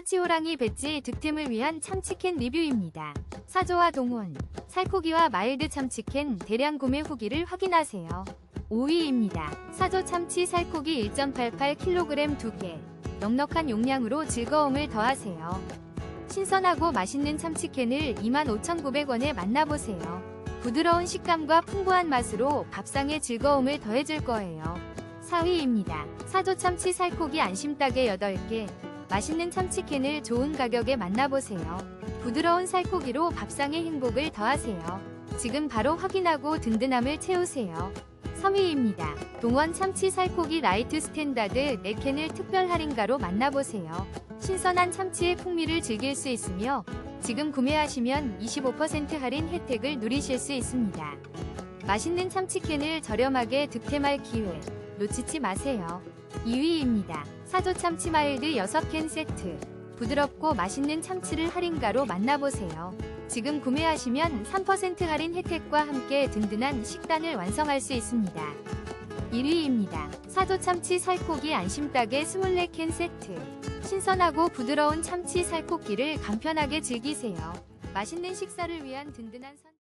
사치호랑이 배지 득템을 위한 참치캔 리뷰입니다. 사조와 동원, 살코기와 마일드 참치캔 대량 구매 후기를 확인하세요. 5위입니다. 사조 참치 살코기 1.88kg 2개. 넉넉한 용량으로 즐거움을 더하세요. 신선하고 맛있는 참치캔을 25,900원에 만나보세요. 부드러운 식감과 풍부한 맛으로 밥상의 즐거움을 더해줄 거예요. 4위입니다. 사조 참치 살코기 안심닭의 8개. 맛있는 참치캔을 좋은 가격에 만나보세요. 부드러운 살코기로 밥상의 행복을 더하세요. 지금 바로 확인하고 든든함을 채우세요. 3위입니다. 동원 참치 살코기 라이트 스탠다드 4캔을 특별 할인가로 만나보세요. 신선한 참치의 풍미를 즐길 수 있으며 지금 구매하시면 25% 할인 혜택을 누리실 수 있습니다. 맛있는 참치캔을 저렴하게 득템할 기회 놓치지 마세요. 2위입니다. 사조 참치 마일드 6캔 세트. 부드럽고 맛있는 참치를 할인가로 만나보세요. 지금 구매하시면 3% 할인 혜택과 함께 든든한 식단을 완성할 수 있습니다. 1위입니다. 사조 참치 살코기 안심닭의 24캔 세트. 신선하고 부드러운 참치 살코기를 간편하게 즐기세요. 맛있는 식사를 위한 든든한 선